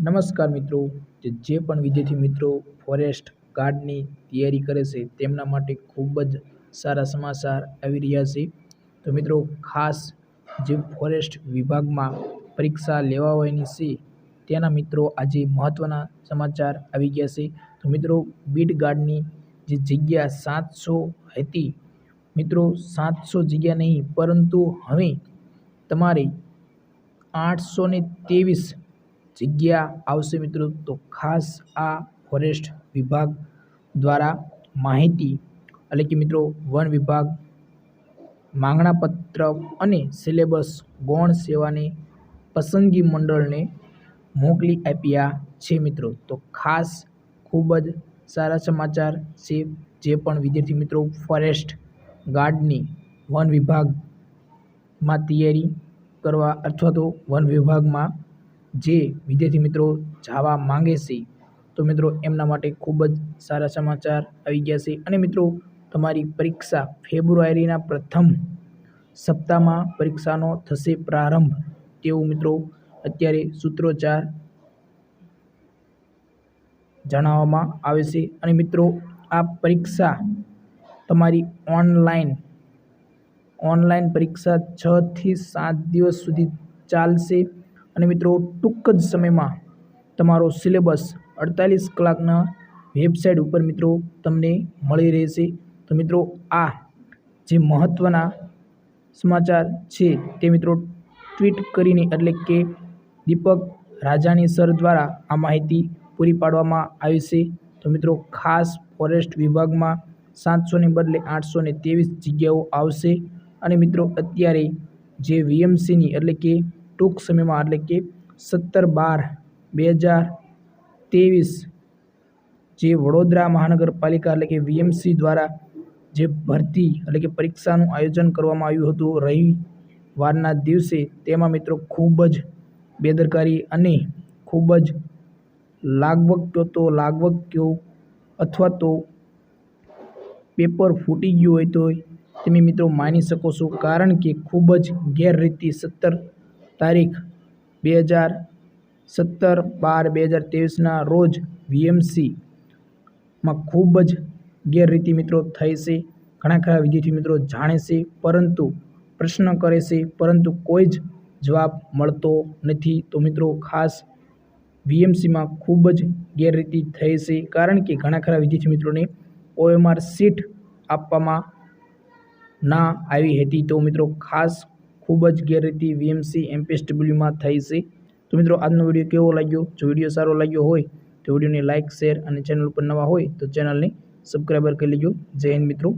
નમસ્કાર મિત્રો, જે પણ વિદ્યાર્થી મિત્રો ફોરેસ્ટ ગાર્ડની તૈયારી કરે છે, તેમના માટે ખૂબ જ સારા સમાચાર આવી રહ્યા છે. તો મિત્રો, ખાસ જે ફોરેસ્ટ વિભાગમાં પરીક્ષા લેવાવાની છે, તેના મિત્રો આજે મહત્ત્વના સમાચાર આવી ગયા છે. તો મિત્રો, બીડ ગાર્ડની જે જગ્યા સાતસો હતી, મિત્રો, સાતસો જગ્યા નહીં, પરંતુ હવે તમારે આઠસો ને ત્રેવીસ જગ્યા આવશે મિત્રો. તો ખાસ આ ફોરેસ્ટ વિભાગ દ્વારા માહિતી એટલે કે મિત્રો વન વિભાગ માંગણાપત્ર અને સિલેબસ ગૌણ સેવાને પસંદગી મંડળને મોકલી આપ્યા છે મિત્રો. તો ખાસ ખૂબ જ સારા સમાચાર છે જે પણ વિદ્યાર્થી મિત્રો ફોરેસ્ટ ગાર્ડની વન વિભાગમાં તૈયારી કરવા અથવા તો વન વિભાગમાં જે વિદ્યાર્થી મિત્રો જવા માંગે છે, તો મિત્રો એમના માટે ખૂબ જ સારા સમાચાર આવી ગયા છે. અને મિત્રો તમારી પરીક્ષા ફેબ્રુઆરીના પ્રથમ સપ્તાહમાં પરીક્ષાનો થશે પ્રારંભ. તેવું મિત્રો અત્યારે સૂત્રોચ્ચાર જણાવવામાં આવે છે. અને મિત્રો આ પરીક્ષા તમારી ઓનલાઈન ઓનલાઈન પરીક્ષા છથી સાત દિવસ સુધી ચાલશે. અને મિત્રો, ટૂંક જ સમયમાં તમારો સિલેબસ અડતાલીસ કલાકના વેબસાઇટ ઉપર મિત્રો તમને મળી રહેશે. તો મિત્રો, આ જે મહત્ત્વના સમાચાર છે તે મિત્રો ટ્વીટ કરીને, એટલે કે દીપક રાજાની સર દ્વારા આ માહિતી પૂરી પાડવામાં આવી છે. તો મિત્રો, ખાસ ફોરેસ્ટ વિભાગમાં સાતસોને બદલે આઠસો ને ત્રેવીસ જગ્યાઓ આવશે. અને મિત્રો, અત્યારે જે વીએમસીની, એટલે કે ટૂંક સમયમાં એટલે કે સત્તર બાર બે હજાર ત્રેવીસ જે વડોદરા મહાનગરપાલિકા એટલે કે વીએમસી દ્વારા જે ભરતી એટલે કે પરીક્ષાનું આયોજન કરવામાં આવ્યું હતું રવિવારના દિવસે, તેમાં મિત્રો ખૂબ જ બેદરકારી અને ખૂબ જ લાગવગ કહો તો લાગવગ કહો અથવા તો પેપર ફૂટી ગયું હોય તો તમે મિત્રો માની શકો છો કારણ કે ખૂબ જ ગેરરીતિ સત્તર તારીખ બે હજાર સત્તર બાર બે હજાર ત્રેવીસના રોજ વીએમસીમાં ખૂબ જ ગેરરીતિ મિત્રો થઈ છે. ઘણા ખરા વિદ્યાર્થી મિત્રો જાણે છે, પરંતુ પ્રશ્ન કરે છે, પરંતુ કોઈ જ જવાબ મળતો નથી. તો મિત્રો ખાસ વીએમસીમાં ખૂબ જ ગેરરીતિ થઈ છે, કારણ કે ઘણા ખરા વિદ્યાર્થી મિત્રોને ઓએમઆર સીટ આપવામાં ના આવી હતી. તો મિત્રો ખાસ ખૂબ જ ગેરરીતિ વીએમસી એમપીએસડબલ્યુમાં થઈ છે. તો મિત્રો, આજનો વીડિયો કેવો લાગ્યો? જો વીડિયો સારો લાગ્યો હોય, તો વિડીયોને લાઇક શેર અને ચેનલ ઉપર નવા હોય, તો ચેનલને સબસ્ક્રાઈબર કરી લેજો. જય હિન્દ મિત્રો.